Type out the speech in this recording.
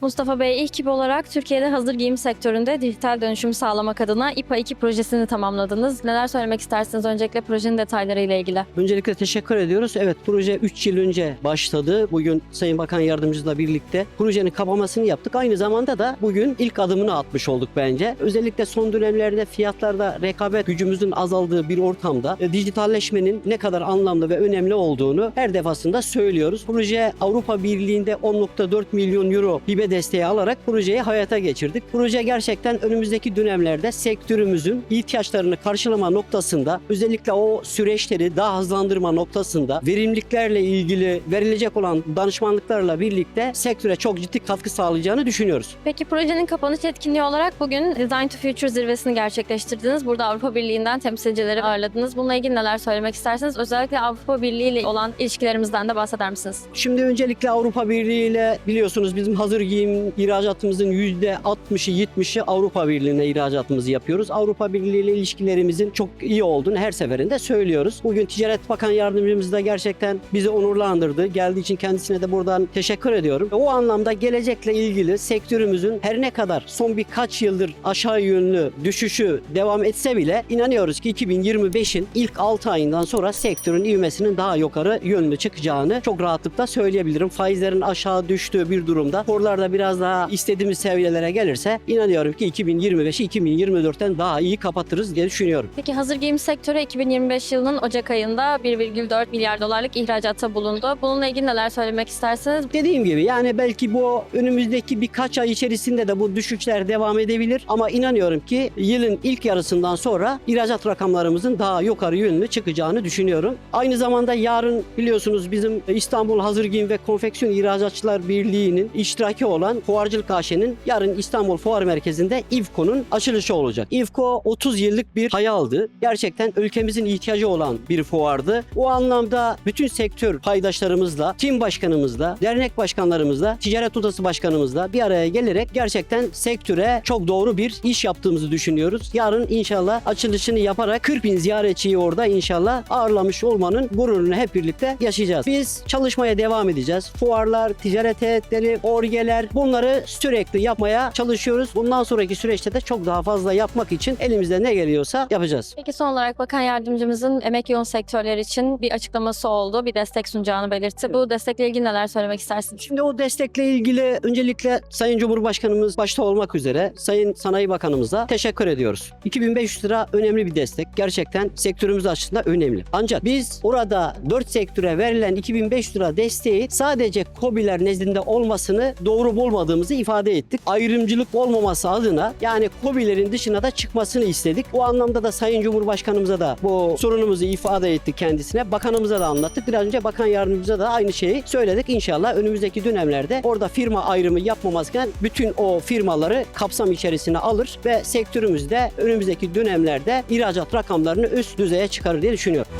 Mustafa Bey gibi olarak Türkiye'de hazır giyim sektöründe dijital dönüşümü sağlamak adına İPA 2 projesini tamamladınız. Neler söylemek istersiniz öncelikle projenin detayları ile ilgili? Öncelikle teşekkür ediyoruz. Evet proje 3 yıl önce başladı. Bugün Sayın Bakan Yardımcımızla birlikte projenin kapamasını yaptık. Aynı zamanda da bugün ilk adımını atmış olduk bence. Özellikle son dönemlerde fiyatlarda rekabet gücümüzün azaldığı bir ortamda e, dijitalleşmenin ne kadar anlamlı ve önemli olduğunu her defasında söylüyoruz. Proje Avrupa Birliği'nde 10.4 milyon euro hibe desteği alarak projeyi hayata geçirdik. Proje gerçekten önümüzdeki dönemlerde sektörümüzün ihtiyaçlarını karşılama noktasında özellikle o süreçleri daha hızlandırma noktasında verimliliklerle ilgili verilecek olan danışmanlıklarla birlikte sektöre çok ciddi katkı sağlayacağını düşünüyoruz. Peki projenin kapanış etkinliği olarak bugün Design to Future zirvesini gerçekleştirdiniz. Burada Avrupa Birliği'nden temsilcileri ağırladınız. Bununla ilgili neler söylemek istersiniz? Özellikle Avrupa Birliği ile olan ilişkilerimizden de bahseder misiniz? Şimdi öncelikle Avrupa Birliği ile biliyorsunuz bizim hazır giyim ihracatımızın %60'ı 70'i Avrupa Birliği'ne ihracatımızı yapıyoruz. Avrupa Birliği ile ilişkilerimizin çok iyi olduğunu her seferinde söylüyoruz. Bugün Ticaret Bakan Yardımcımız da gerçekten bizi onurlandırdı. Geldiği için kendisine de buradan teşekkür ediyorum. O anlamda gelecekle ilgili sektörümüzün her ne kadar son birkaç yıldır aşağı yönlü düşüşü devam etse bile inanıyoruz ki 2025'in ilk 6 ayından sonra sektörün ivmesinin daha yukarı yönlü çıkacağını çok rahatlıkla söyleyebilirim. Faizlerin aşağı düştüğü bir durumda biraz daha istediğimiz seviyelere gelirse inanıyorum ki 2025'i 2024'ten daha iyi kapatırız diye düşünüyorum. Peki hazır giyim sektörü 2025 yılının Ocak ayında 1,4 milyar dolarlık ihracatta bulundu. Bununla ilgili neler söylemek istersiniz? Dediğim gibi yani belki bu önümüzdeki birkaç ay içerisinde de bu düşüşler devam edebilir ama inanıyorum ki yılın ilk yarısından sonra ihracat rakamlarımızın daha yukarı yönlü çıkacağını düşünüyorum. Aynı zamanda yarın biliyorsunuz bizim İstanbul Hazır Giyim ve Konfeksiyon İhracatçılar Birliği'nin iştiraki olan Fuarcılık AŞ'nin yarın İstanbul Fuar Merkezi'nde İFKO'nun açılışı olacak. İFKO 30 yıllık bir hayaldi. Gerçekten ülkemizin ihtiyacı olan bir fuardı. O anlamda bütün sektör paydaşlarımızla, tim başkanımızla, dernek başkanlarımızla, ticaret odası başkanımızla bir araya gelerek gerçekten sektöre çok doğru bir iş yaptığımızı düşünüyoruz. Yarın inşallah açılışını yaparak 40 bin ziyaretçiyi orada inşallah ağırlamış olmanın gururunu hep birlikte yaşayacağız. Biz çalışmaya devam edeceğiz. Fuarlar, ticaret heyetleri, orgeler bunları sürekli yapmaya çalışıyoruz. Bundan sonraki süreçte de çok daha fazla yapmak için elimizde ne geliyorsa yapacağız. Peki son olarak Bakan Yardımcımızın emek yoğun sektörler için bir açıklaması oldu. Bir destek sunacağını belirtti. Bu destekle ilgili neler söylemek istersiniz? Şimdi o destekle ilgili öncelikle Sayın Cumhurbaşkanımız başta olmak üzere Sayın Sanayi Bakanımıza teşekkür ediyoruz. 2500 lira önemli bir destek. Gerçekten sektörümüz açısından önemli. Ancak biz orada 4 sektöre verilen 2500 lira desteği sadece KOBİ'ler nezdinde olmasını doğru bulmadığımızı ifade ettik. Ayrımcılık olmaması adına yani KOBİ'lerin dışına da çıkmasını istedik. O anlamda da Sayın Cumhurbaşkanımıza da bu sorunumuzu ifade ettik kendisine. Bakanımıza da anlattık. Biraz önce bakan yardımcımıza da aynı şeyi söyledik. İnşallah önümüzdeki dönemlerde orada firma ayrımı yapmamazken bütün o firmaları kapsam içerisine alır ve sektörümüzde önümüzdeki dönemlerde ihracat rakamlarını üst düzeye çıkarır diye düşünüyorum.